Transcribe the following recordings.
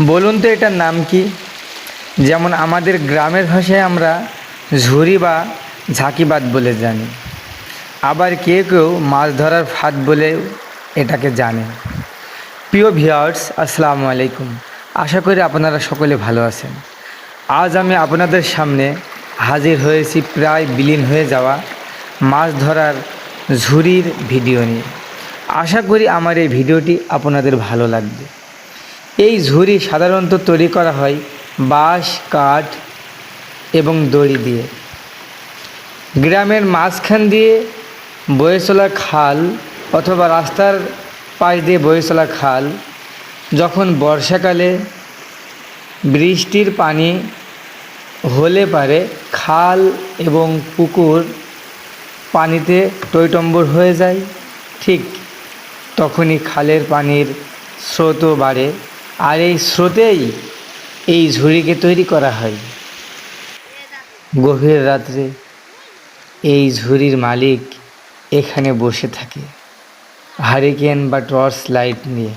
বলুন তো এটার নাম কি? যেমন আমাদের গ্রামের ভাষায় আমরা ঝুড়ি বা ঝাঁকিবাদ বলে জানি। আবার কেউ কেউ মাছ ধরার ফাঁদ বলে এটাকে জানে। প্রিয় ভিউয়ার্স, আসসালামু আলাইকুম। আশা করি আপনারা সকলে ভালো আছেন। আজ আমি আপনাদের সামনে হাজির হয়েছি প্রায় বিলীন হয়ে যাওয়া মাছ ধরার ঝুড়ির ভিডিও নিয়ে। আশা করি আমার এই ভিডিওটি আপনাদের ভালো লাগবে। এই ঝুড়ি সাধারণত তৈরি করা হয় বাঁশ, কাঠ এবং দড়ি দিয়ে। গ্রামের মাঝখান দিয়ে বয়ে চলা খাল অথবা রাস্তার পাশ দিয়ে বয়ে চলা খাল, যখন বর্ষাকালে বৃষ্টির পানি হলে পারে, খাল এবং পুকুর পানিতে টইটম্বর হয়ে যায়, ঠিক তখনই খালের পানির স্রোতও বাড়ে। আর এই স্রোতেই এই ঝুড়িকে তৈরি করা হয়। গভীর রাত্রে এই ঝুড়ির মালিক এখানে বসে থাকে, হারিকেন বা টর্চ লাইট নিয়ে।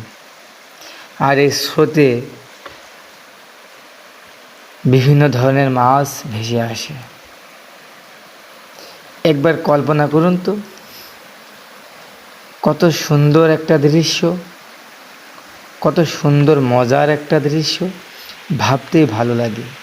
আর এই স্রোতে বিভিন্ন ধরনের মাছ ভেসে আসে। একবার কল্পনা করুন তো, কত সুন্দর একটা দৃশ্য। কত সুন্দর মজার একটা দৃশ্য। ভাবতেই ভালো লাগে।